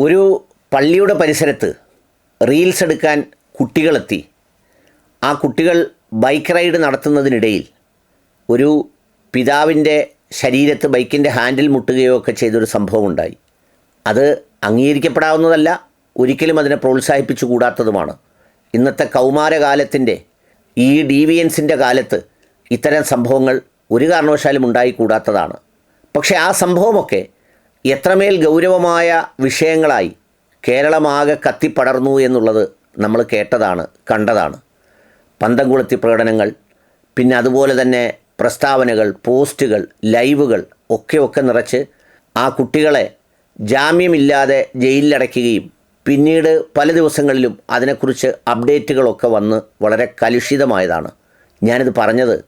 ഒരു പള്ളിയുടെ പരിസരത്ത് റീൽസ് എടുക്കാൻ കുട്ടികളെത്തി. ആ കുട്ടികൾ ബൈക്ക് റൈഡ് നടത്തുന്നതിനിടയിൽ ഒരു പിതാവിന്റെ ശരീരത്ത് ബൈക്കിന്റെ ഹാൻഡിൽ മുട്ടുകയോ ഒക്കെ ചെയ്തൊരു സംഭവം ഉണ്ടായി. അത് അംഗീകരിക്കപ്പെടാവുന്നതല്ല ഒരിക്കലും അതിനെ പ്രോത്സാഹിപ്പിച്ചു കൂടാത്തതുമാണ്. ഇന്നത്തെ കൗമാരകാലത്തിന്റെ ഈ ഡീവിയൻസിന്റെ കാലത്ത് ഇത്തരം സംഭവങ്ങൾ ഒരു കാരണവശാലും ഉണ്ടായിക്കൂടാത്തതാണ്. പക്ഷേ ആ സംഭവമൊക്കെ എത്രമേൽ ഗൗരവമായ വിഷയങ്ങളായി കേരളമാകെ കത്തിപ്പടർന്നു എന്നുള്ളത് നമ്മൾ കേട്ടതാണ് കണ്ടതാണ്. പന്തംകുളത്തി പ്രകടനങ്ങൾ പിന്നെ അതുപോലെ തന്നെ പ്രസ്താവനകൾ പോസ്റ്റുകൾ ലൈവുകൾ ഒക്കെ ഒക്കെ നിറച്ച് ആ കുട്ടികളെ ജാമ്യമില്ലാതെ ജയിലിലടയ്ക്കുകയും പിന്നീട് പല ദിവസങ്ങളിലും അതിനെക്കുറിച്ച് അപ്ഡേറ്റുകളൊക്കെ വന്ന് വളരെ കലുഷിതമായതാണ്. ഞാനിത് പറഞ്ഞത്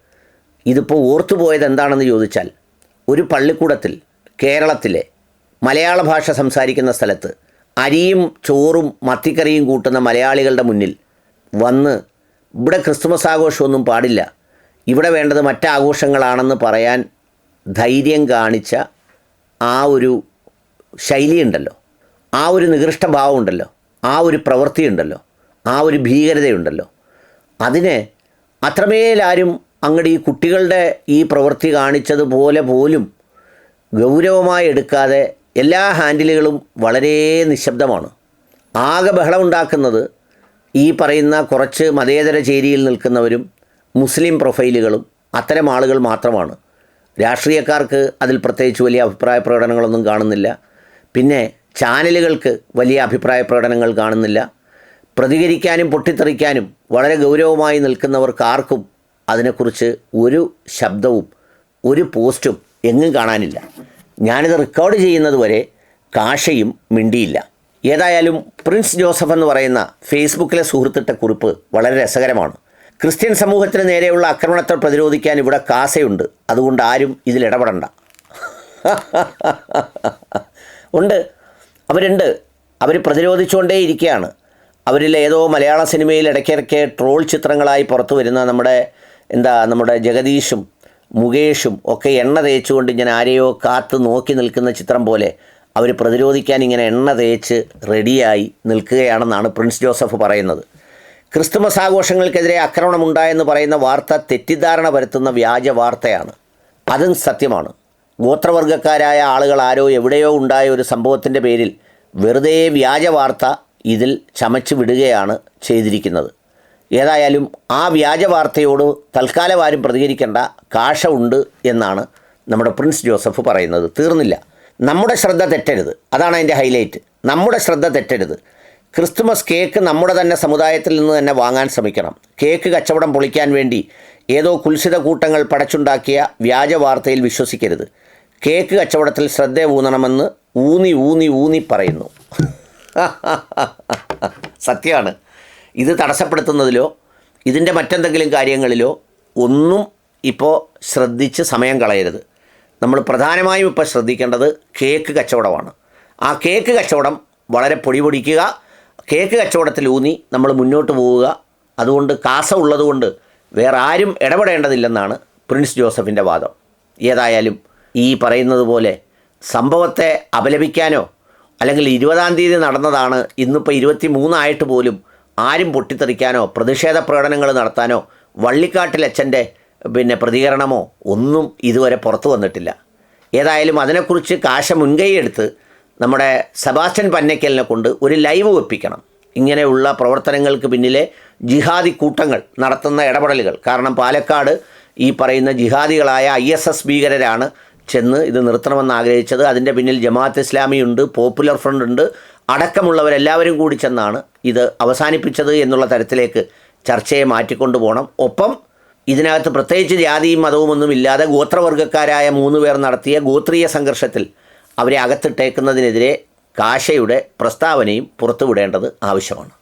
ഇതിപ്പോൾ ഓർത്തുപോയത് എന്താണെന്ന് ചോദിച്ചാൽ ഒരു പള്ളിക്കൂടത്തിൽ കേരളത്തിലെ മലയാള ഭാഷ സംസാരിക്കുന്ന സ്ഥലത്ത് അരിയും ചോറും മത്തിക്കറിയും കൂട്ടുന്ന മലയാളികളുടെ മുന്നിൽ വന്ന് ഇവിടെ ക്രിസ്തുമസ് ആഘോഷമൊന്നും പാടില്ല. ഇവിടെ വേണ്ടത് മറ്റാഘോഷങ്ങളാണെന്ന് പറയാൻ ധൈര്യം കാണിച്ച ആ ഒരു ശൈലിയുണ്ടല്ലോ. ആ ഒരു നികൃഷ്ടഭാവം ഉണ്ടല്ലോ ആ ഒരു പ്രവൃത്തിയുണ്ടല്ലോ. ആ ഒരു ഭീകരതയുണ്ടല്ലോ. അതിനെ അത്രമേലാരും അങ്ങോട്ട് ഈ കുട്ടികളുടെ ഈ പ്രവൃത്തി കാണിച്ചതുപോലെ പോലും ഗൗരവമായി എടുക്കാതെ എല്ലാ ഹാൻഡിലുകളും വളരെ നിശബ്ദമാണ്. ആകെ ബഹളമുണ്ടാക്കുന്നത് ഈ പറയുന്ന കുറച്ച് മതേതര ചേരിയിൽ നിൽക്കുന്നവരും മുസ്ലിം പ്രൊഫൈലുകളും അത്തരം ആളുകൾ മാത്രമാണ്. രാഷ്ട്രീയക്കാർക്ക് അതിൽ പ്രത്യേകിച്ച് വലിയ അഭിപ്രായ പ്രകടനങ്ങളൊന്നും കാണുന്നില്ല. പിന്നെ ചാനലുകൾക്ക് വലിയ അഭിപ്രായ പ്രകടനങ്ങൾ കാണുന്നില്ല. പ്രതികരിക്കാനും പൊട്ടിത്തെറിക്കാനും വളരെ ഗൗരവമായി നിൽക്കുന്നവർക്ക് ആർക്കും അതിനെക്കുറിച്ച് ഒരു ശബ്ദവും ഒരു പോസ്റ്റും എങ്ങും കാണാനില്ല. ഞാനിത് റെക്കോർഡ് ചെയ്യുന്നത് വരെ കാഷയും മിണ്ടിയില്ല. ഏതായാലും പ്രിൻസ് ജോസഫ് എന്ന് പറയുന്ന ഫേസ്ബുക്കിലെ സുഹൃത്തിട്ട കുറിപ്പ് വളരെ രസകരമാണ്. ക്രിസ്ത്യൻ സമൂഹത്തിന് നേരെയുള്ള ആക്രമണത്തെ പ്രതിരോധിക്കാൻ ഇവിടെ കാസയുണ്ട്. അതുകൊണ്ട് ആരും ഇതിൽ ഇടപെടണ്ട. ഉണ്ട്. അവരുണ്ട്. അവർ പ്രതിരോധിച്ചുകൊണ്ടേ ഇരിക്കുകയാണ്. അവരിൽ ഏതോ മലയാള സിനിമയിൽ ഇടയ്ക്കിടയ്ക്ക് ട്രോൾ ചിത്രങ്ങളായി പുറത്തു വരുന്ന നമ്മുടെ എന്താ നമ്മുടെ ജഗദീഷും മുകേഷും ഒക്കെ എണ്ണ തേച്ചുകൊണ്ട് ഇങ്ങനെ ആരെയോ കാത്തു നോക്കി നിൽക്കുന്ന ചിത്രം പോലെ അവർ പ്രതിരോധിക്കാൻ ഇങ്ങനെ എണ്ണ തേച്ച് റെഡിയായി നിൽക്കുകയാണെന്നാണ് പ്രിൻസ് ജോസഫ് പറയുന്നത്. ക്രിസ്തുമസ് ആഘോഷങ്ങൾക്കെതിരെ ആക്രമണമുണ്ടായെന്ന് പറയുന്ന വാർത്ത തെറ്റിദ്ധാരണ പരത്തുന്ന വ്യാജ വാർത്തയാണ്. അതും സത്യമാണ്. ഗോത്രവർഗക്കാരായ ആളുകൾ ആരോ എവിടെയോ ഉണ്ടായ ഒരു സംഭവത്തിന്റെ പേരിൽ വെറുതെ വ്യാജ വാർത്ത ഇതിൽ ചമച്ചു വിടുകയാണ് ചെയ്തിരിക്കുന്നത്. ഏതായാലും ആ വ്യാജ വാർത്തയോട് തൽക്കാലം ആരും പ്രതികരിക്കേണ്ട കാഷ ഉണ്ട് എന്നാണ് നമ്മുടെ പ്രിൻസ് ജോസഫ് പറയുന്നത്. തീർന്നില്ല. നമ്മുടെ ശ്രദ്ധ തെറ്റരുത്. അതാണ് അതിന്റെ ഹൈലൈറ്റ്. നമ്മുടെ ശ്രദ്ധ തെറ്റരുത്. ക്രിസ്തുമസ് കേക്ക് നമ്മുടെ തന്നെ സമുദായത്തിൽ നിന്ന് തന്നെ വാങ്ങാൻ ശ്രമിക്കണം. കേക്ക് കച്ചവടം പൊളിക്കാൻ വേണ്ടി ഏതോ കുൽസിത കൂട്ടങ്ങൾ പടച്ചുണ്ടാക്കിയ വ്യാജ വാർത്തയിൽ വിശ്വസിക്കരുത്. കേക്ക് കച്ചവടത്തിൽ ശ്രദ്ധ ഊന്നണമെന്ന് ഊന്നി ഊന്നി ഊന്നി പറയുന്നു. സത്യമാണ്. ഇത് തടസ്സപ്പെടുത്തുന്നതിലോ ഇതിന്റെ മറ്റെന്തെങ്കിലും കാര്യങ്ങളിലോ ഒന്നും ഇപ്പോൾ ശ്രദ്ധിച്ച് സമയം കളയരുത്. നമ്മൾ പ്രധാനമായും ഇപ്പോൾ ശ്രദ്ധിക്കേണ്ടത് കേക്ക് കച്ചവടമാണ്. ആ കേക്ക് കച്ചവടം വളരെ പൊടി പൊടിക്കുക കേക്ക് കച്ചവടത്തിൽ ഊന്നി നമ്മൾ മുന്നോട്ട് പോവുക. അതുകൊണ്ട് കാസ ഉള്ളതുകൊണ്ട് വേറെ ആരും ഇടപെടേണ്ടതില്ലെന്നാണ് പ്രിൻസ് ജോസഫിന്റെ വാദം. ഏതായാലും ഈ പറയുന്നത് പോലെ സംഭവത്തെ അപലപിക്കാനോ അല്ലെങ്കിൽ ഇരുപതാം തീയതി നടന്നതാണ് ഇന്നിപ്പോൾ ഇരുപത്തി മൂന്നായിട്ട് പോലും ആരും പൊട്ടിത്തെറിക്കാനോ പ്രതിഷേധ പ്രകടനങ്ങൾ നടത്താനോ വള്ളിക്കാട്ടിലച്ഛന്റെ പിന്നെ പ്രതികരണമോ ഒന്നും ഇതുവരെ പുറത്തു വന്നിട്ടില്ല. ഏതായാലും അതിനെക്കുറിച്ച് കാശ മുൻകൈയെടുത്ത് നമ്മുടെ സെബാസ്റ്റ്യൻ പന്നയ്ക്കലിനെ കൊണ്ട് ഒരു ലൈവ് വെപ്പിക്കണം. ഇങ്ങനെയുള്ള പ്രവർത്തനങ്ങൾക്ക് പിന്നിലെ ജിഹാദി കൂട്ടങ്ങൾ നടത്തുന്ന ഇടപെടലുകൾ. കാരണം പാലക്കാട് ഈ പറയുന്ന ജിഹാദികളായ ഐ എസ് എസ് ഭീകരരാണ് ചെന്ന് ഇത് നിർത്തണമെന്ന് ആഗ്രഹിച്ചത്. അതിന്റെ പിന്നിൽ ജമാഅത്ത് ഇസ്ലാമിയുണ്ട് പോപ്പുലർ ഫ്രണ്ട് ഉണ്ട് അടക്കമുള്ളവരെല്ലാവരും കൂടി ചെന്നാണ് ഇത് അവസാനിപ്പിച്ചത് എന്നുള്ള തരത്തിലേക്ക് ചർച്ചയെ മാറ്റിക്കൊണ്ടു പോകണം ഒപ്പം ഇതിനകത്ത് പ്രത്യേകിച്ച് ജാതിയും മതവും ഇല്ലാതെ ഗോത്രവർഗക്കാരായ മൂന്ന് പേർ നടത്തിയ ഗോത്രീയ സംഘർഷത്തിൽ അവരെ അകത്തിട്ടേക്കുന്നതിനെതിരെ കാശയുടെ പ്രസ്താവനയും പുറത്തുവിടേണ്ടത് ആവശ്യമാണ്.